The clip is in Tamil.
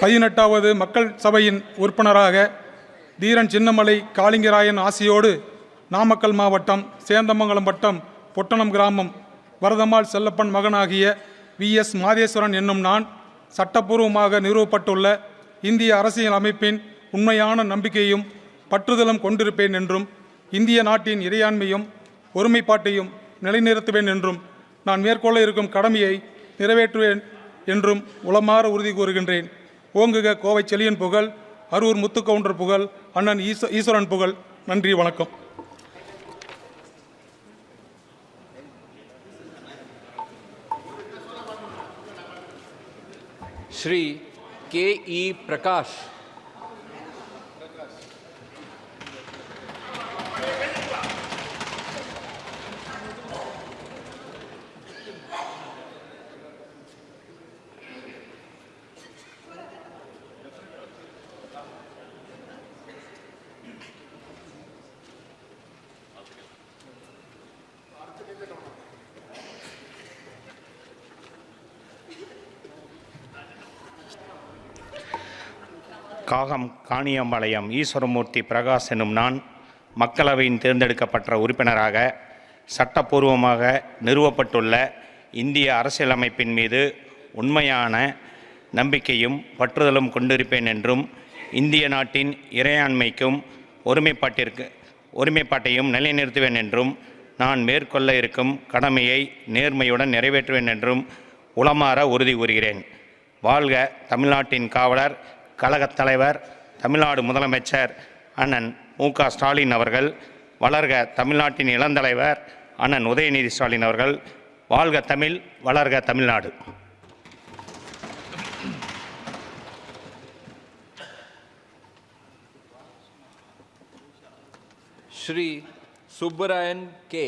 பதினெட்டாவது மக்கள் சபையின் உறுப்பினராக தீரன் சின்னமலை காளிங்கராயன் ஆசியோடு நாமக்கல் மாவட்டம் சேந்தமங்கலம் வட்டம் பொட்டணம் கிராமம் வரதம்மாள் செல்லப்பன் மகனாகிய வி. எஸ். மாதேஸ்வரன் என்னும் நான் சட்டப்பூர்வமாக நிறுவப்பட்டுள்ள இந்திய அரசியல் அமைப்பின் உண்மையான நம்பிக்கையும் பற்றுதலும் கொண்டிருப்பேன் என்றும் இந்திய நாட்டின் இறையாண்மையும் ஒருமைப்பாட்டையும் நிலைநிறுத்துவேன் என்றும் நான் மேற்கொள்ள இருக்கும் கடமையை நிறைவேற்றுவேன் என்றும் உளமாற உறுதி கூறுகின்றேன். ஓங்குக கோவை செலியன் புகழ் அரூர் முத்துக்கவுண்டர் புகழ் அண்ணன் ஈஸ்வ ஈஸ்வரன் புகழ். நன்றி வணக்கம். Sri K E Prakash. காகம் காணியம்பாளையம் ஈஸ்வரமூர்த்தி பிரகாஷ் எனும் நான் மக்களவையின் தேர்ந்தெடுக்கப்பட்ட உறுப்பினராக சட்டப்பூர்வமாக நிறுவப்பட்டுள்ள இந்திய அரசியலமைப்பின் மீது உண்மையான நம்பிக்கையும் பற்றுதலும் கொண்டிருப்பேன் என்றும் இந்திய நாட்டின் இறையாண்மைக்கும் ஒருமைப்பாட்டிற்கு ஒருமைப்பாட்டையும் நிலைநிறுத்துவேன் என்றும் நான் மேற்கொள்ள இருக்கும் கடமையை நேர்மையுடன் நிறைவேற்றுவேன் என்றும் உளமாற உறுதி கூறுகிறேன். வாழ்க தமிழ்நாட்டின் காவலர் கழகத் தலைவர் தமிழ்நாடு முதலமைச்சர் அண்ணன் மு க ஸ்டாலின் அவர்கள் வளர்க தமிழ்நாட்டின் இளந்தலைவர் அண்ணன் உதயநிதி ஸ்டாலின் அவர்கள் வாழ்க தமிழ் வளர்க தமிழ்நாடு. ஸ்ரீ சுப்பராயன் கே.